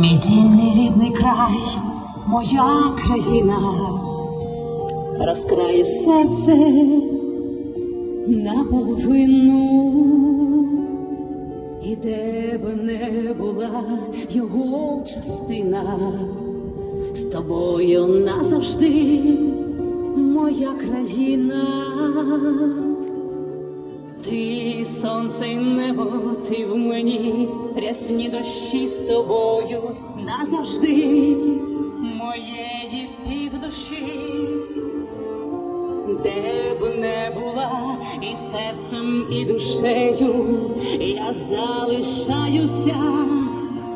Мій мій рідний край, моя країна, розкраю серце наполовину, і де б не була його частина, з тобою назавжди моя країна. Ти сонце й небо, ти в мені, рясні дощі з тобою назавжди. Моєї півдуші, де б не була і серцем, і душею, я залишаюся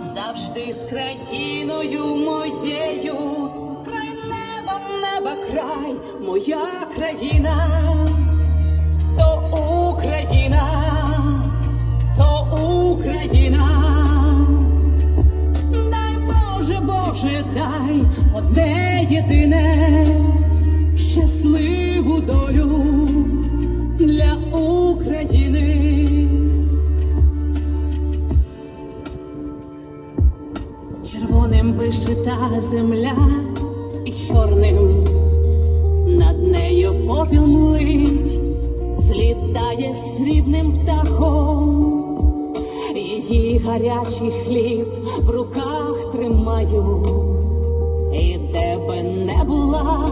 завжди з країною моєю, край неба, неба, край, моя країна дай Боже, Боже, дай одне єдине щасливу долю для України. Червоним вишита земля і чорним над нею попіл млить, злітає срібним птахом, її гарячий хліб в руках тримаю, і де би не була,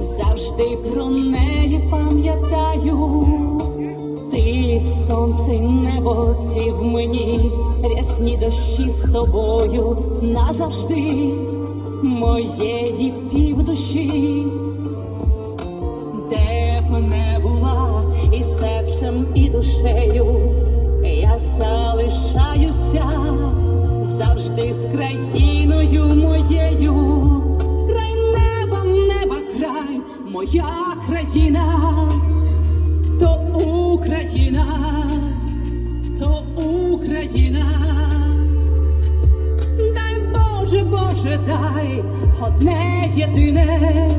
завжди про неї пам'ятаю. Ти сонце небо, ти в мені, рясні дощі з тобою назавжди. Моєї півдуші душею, я залишаюся завжди з країною моєю, край неба, неба, край, моя країна, то Україна, то Україна. Дай Боже, Боже, дай одне єдине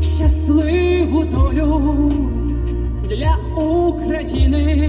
щасливу долю для України.